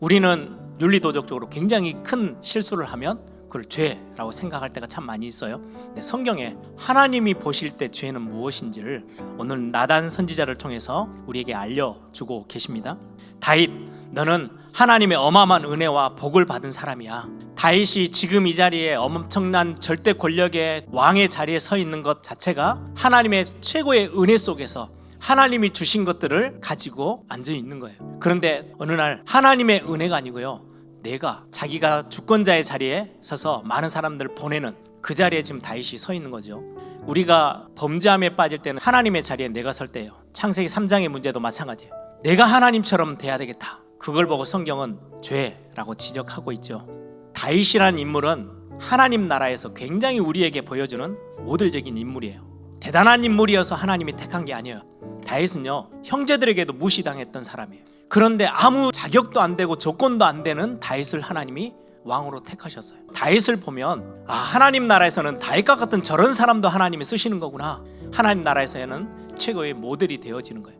우리는 윤리도덕적으로 굉장히 큰 실수를 하면 그걸 죄라고 생각할 때가 참 많이 있어요. 근데 성경에 하나님이 보실 때 죄는 무엇인지를 오늘 나단 선지자를 통해서 우리에게 알려주고 계십니다. 다윗, 너는 하나님의 어마어마한 은혜와 복을 받은 사람이야. 다윗이 지금 이 자리에 엄청난 절대 권력의 왕의 자리에 서 있는 것 자체가 하나님의 최고의 은혜 속에서 하나님이 주신 것들을 가지고 앉아 있는 거예요. 그런데 어느 날 하나님의 은혜가 아니고요. 내가 자기가 주권자의 자리에 서서 많은 사람들을 보내는 그 자리에 지금 다윗이 서 있는 거죠. 우리가 범죄함에 빠질 때는 하나님의 자리에 내가 설 때예요. 창세기 3장의 문제도 마찬가지예요. 내가 하나님처럼 돼야 되겠다. 그걸 보고 성경은 죄라고 지적하고 있죠. 다윗이라는 인물은 하나님 나라에서 굉장히 우리에게 보여주는 모델적인 인물이에요. 대단한 인물이어서 하나님이 택한 게 아니에요. 다윗은요 형제들에게도 무시당했던 사람이에요. 그런데 아무 자격도 안 되고 조건도 안 되는 다윗을 하나님이 왕으로 택하셨어요. 다윗을 보면 아 하나님 나라에서는 다윗과 같은 저런 사람도 하나님이 쓰시는 거구나. 하나님 나라에서는 최고의 모델이 되어지는 거예요.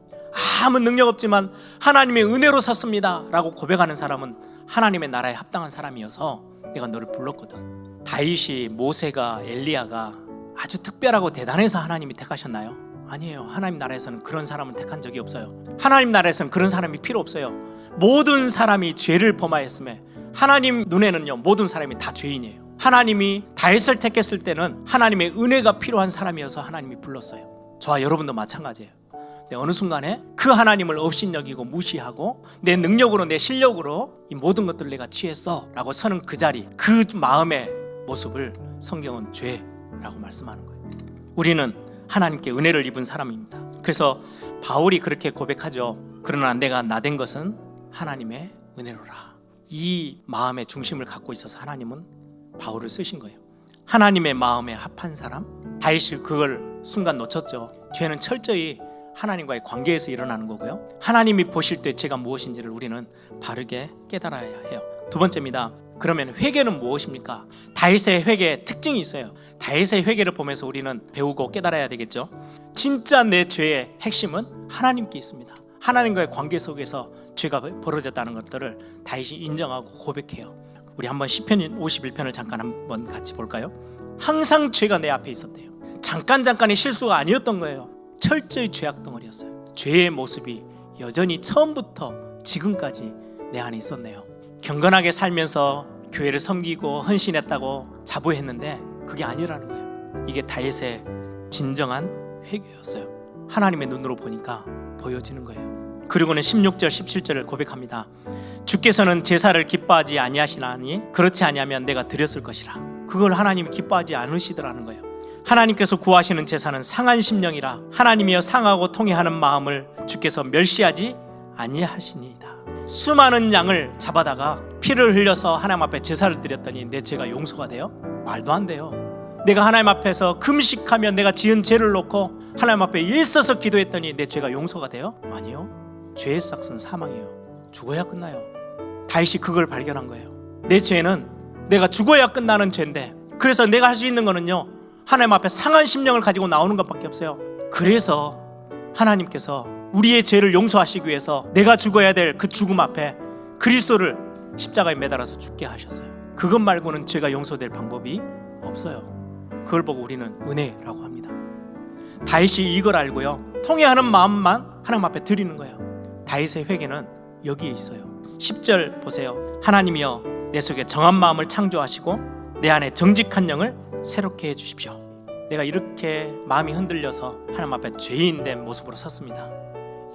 아무 능력 없지만 하나님의 은혜로 섰습니다라고 고백하는 사람은 하나님의 나라에 합당한 사람이어서 내가 너를 불렀거든. 다윗이 모세가 엘리야가 아주 특별하고 대단해서 하나님이 택하셨나요? 아니에요. 하나님 나라에서는 그런 사람은 택한 적이 없어요. 하나님 나라에서는 그런 사람이 필요 없어요. 모든 사람이 죄를 범하였음에 하나님 눈에는요 모든 사람이 다 죄인이에요. 하나님이 다윗을 택했을 때는 하나님의 은혜가 필요한 사람이어서 하나님이 불렀어요. 저와 여러분도 마찬가지예요. 근데 어느 순간에 그 하나님을 업신여기고 무시하고 내 능력으로 내 실력으로 이 모든 것들을 내가 취했어라고 서는 그 자리 그 마음의 모습을 성경은 죄라고 말씀하는 거예요. 우리는 하나님께 은혜를 입은 사람입니다. 그래서 바울이 그렇게 고백하죠. 그러나 내가 나 된 것은 하나님의 은혜로라. 이 마음의 중심을 갖고 있어서 하나님은 바울을 쓰신 거예요. 하나님의 마음에 합한 사람 다윗이 그걸 순간 놓쳤죠. 죄는 철저히 하나님과의 관계에서 일어나는 거고요. 하나님이 보실 때 죄가 무엇인지를 우리는 바르게 깨달아야 해요. 두 번째입니다. 그러면 회개는 무엇입니까? 다윗의 회개의 특징이 있어요. 다윗의 회개를 보면서 우리는 배우고 깨달아야 되겠죠. 진짜 내 죄의 핵심은 하나님께 있습니다. 하나님과의 관계 속에서 죄가 벌어졌다는 것들을 다윗이 인정하고 고백해요. 우리 한번 시편 51편을 잠깐 한번 같이 볼까요? 항상 죄가 내 앞에 있었대요. 잠깐 잠깐의 실수가 아니었던 거예요. 철저히 죄악 덩어리였어요. 죄의 모습이 여전히 처음부터 지금까지 내 안에 있었네요. 경건하게 살면서 교회를 섬기고 헌신했다고 자부했는데 그게 아니라는 거예요. 이게 다윗의 진정한 회개였어요. 하나님의 눈으로 보니까 보여지는 거예요. 그리고는 16절 17절을 고백합니다. 주께서는 제사를 기뻐하지 아니하시나니 그렇지 아니하면 내가 드렸을 것이라. 그걸 하나님이 기뻐하지 않으시더라는 거예요. 하나님께서 구하시는 제사는 상한 심령이라 하나님이여 상하고 통해하는 마음을 주께서 멸시하지 아니하시니이다. 수많은 양을 잡아다가 피를 흘려서 하나님 앞에 제사를 드렸더니 내 죄가 용서가 돼요? 말도 안 돼요. 내가 하나님 앞에서 금식하며 내가 지은 죄를 놓고 하나님 앞에 일서서 기도했더니 내 죄가 용서가 돼요? 아니요. 죄의 싹은 사망이에요. 죽어야 끝나요. 다윗이 그걸 발견한 거예요. 내 죄는 내가 죽어야 끝나는 죄인데 그래서 내가 할 수 있는 거는요. 하나님 앞에 상한 심령을 가지고 나오는 것밖에 없어요. 그래서 하나님께서 우리의 죄를 용서하시기 위해서 내가 죽어야 될 그 죽음 앞에 그리스도를 십자가에 매달아서 죽게 하셨어요. 그것 말고는 죄가 용서될 방법이 없어요. 그걸 보고 우리는 은혜라고 합니다. 다윗이 이걸 알고요. 통회하는 마음만 하나님 앞에 드리는 거예요. 다윗의 회개는 여기에 있어요. 10절 보세요. 하나님이여 내 속에 정한 마음을 창조하시고 내 안에 정직한 영을 새롭게 해 주십시오. 내가 이렇게 마음이 흔들려서 하나님 앞에 죄인 된 모습으로 섰습니다.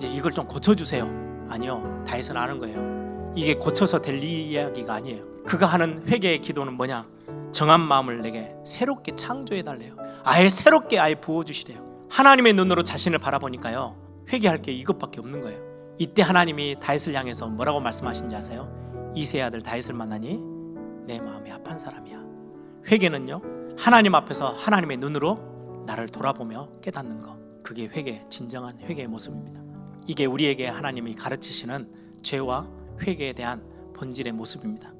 이제 이걸 좀 고쳐 주세요. 아니요. 다윗은 아는 거예요. 이게 고쳐서 될 이야기가 아니에요. 그가 하는 회개의 기도는 뭐냐? 정한 마음을 내게 새롭게 창조해 달래요. 아예 새롭게 아예 부어 주시래요. 하나님의 눈으로 자신을 바라보니까요. 회개할 게 이것밖에 없는 거예요. 이때 하나님이 다윗을 향해서 뭐라고 말씀하신지 아세요? 이세 아들 다윗을 만나니 내 마음에 합한 사람이야. 회개는요. 하나님 앞에서 하나님의 눈으로 나를 돌아보며 깨닫는 것. 그게 회개, 진정한 회개의 모습입니다. 이게 우리에게 하나님이 가르치시는 죄와 회개에 대한 본질의 모습입니다.